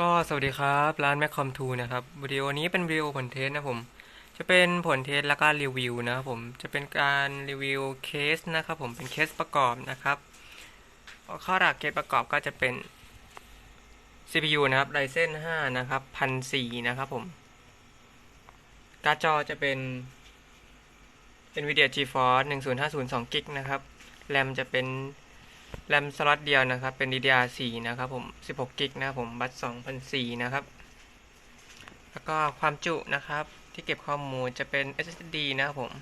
ก็สวัสดีครับร้าน m a c c o m 2นะครับวิดีโอนี้เป็นวิดีโอผลเทสนะผม จะเป็นผลเทสและก็รีวิวนะครับผมจะเป็นการรีวิวเคสนะครับผมเป็นเคสประกอบนะครับ ข้อหลักเคสประกอบก็จะเป็น CPU นะครับ Ryzen 5 นะครับ1004นะครับผมการ์ดจอจะเป็น NVIDIA GeForce 10502 g b นะครับ แรมจะเป็น แรมสล็อตเดียวนะครับ เป็น DDR4 นะครับผม 16กิกนะครับผม บัต2004นะครับ แล้วก็ความจุนะครับ ที่เก็บข้อมูลจะเป็น SSD นะครับผม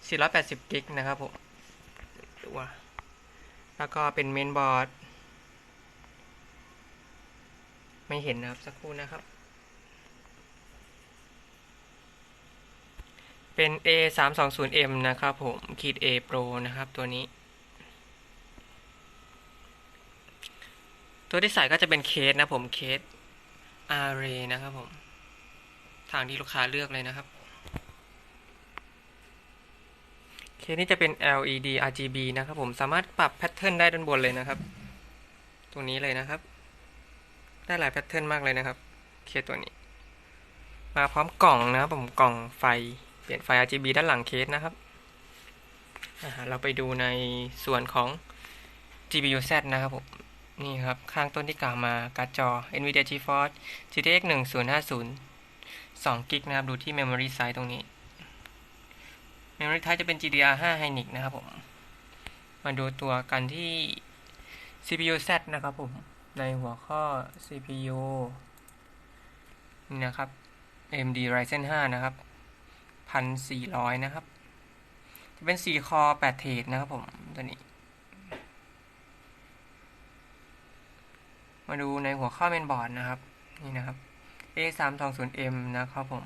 480กิกนะครับผมดูว่าแล้วก็เป็นเมนบอร์ด ไม่เห็นนะครับ สักครู่นะครับ เป็น A 3 2 0 M นะครับผม ขีด A Pro นะครับตัวนี้ ตัวที่ใส่ก็จะเป็นเคสนะผมเคส Array นะครับผม ทางที่ลูกค้าเลือกเลยนะครับ เคสนี้จะเป็น LED RGB นะครับผมสามารถปรับแพทเทิร์นได้ด้านบนเลยนะครับ ตรงนี้เลยนะครับ ได้หลายแพทเทิร์นมากเลยนะครับ เคสตัวนี้ มาพร้อมกล่องนะครับผมกล่องไฟ เปลี่ยนไฟ RGB ด้านหลังเคสนะครับ เราไปดูในส่วนของ GPU Z นะครับผม นี่ครับ ข้างต้นที่กล่าวมาการ์ดจอ NVIDIA GeForce GTX 1050 2 g b นะครับ ดูที่ Memory Size ตรงนี้ Memory Type จะเป็น GDDR5 Hynix นะครับผม มาดูตัวกันที่ CPU Z นะครับผม ในหัวข้อ CPU นี่นะครับ AMD Ryzen 5 นะครับ 1400 นะครับ จะเป็น 4 คอ 8 เทรดนะครับผม ตัวนี้ มาดูในหัวข้อเมนบอร์ดนะครับ นี่นะครับ A 3 2 0 M นะครับผม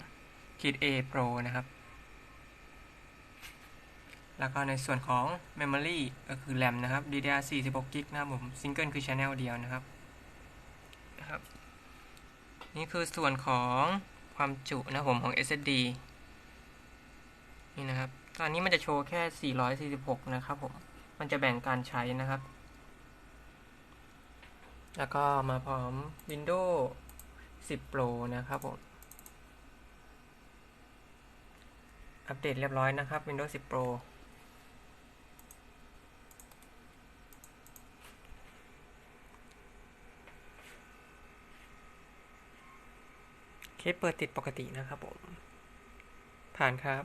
ขีด A Pro นะครับ แล้วก็ในส่วนของ Memory ก็คือ RAM นะครับ DDR 46 g นะครับผม Single คือ Channel เดียวนะครับนะครับ นี่คือส่วนของความจุนะผมของ SSD นี่นะครับ ตอนนี้มันจะโชว์แค่ 446 นะครับผม มันจะแบ่งการใช้นะครับ แล้วก็มาพร้อม Windows 10 Pro นะครับผม อัปเดตเรียบร้อยนะครับ Windows 10 Pro เคสเปิดติดปกตินะครับผม ผ่านครับ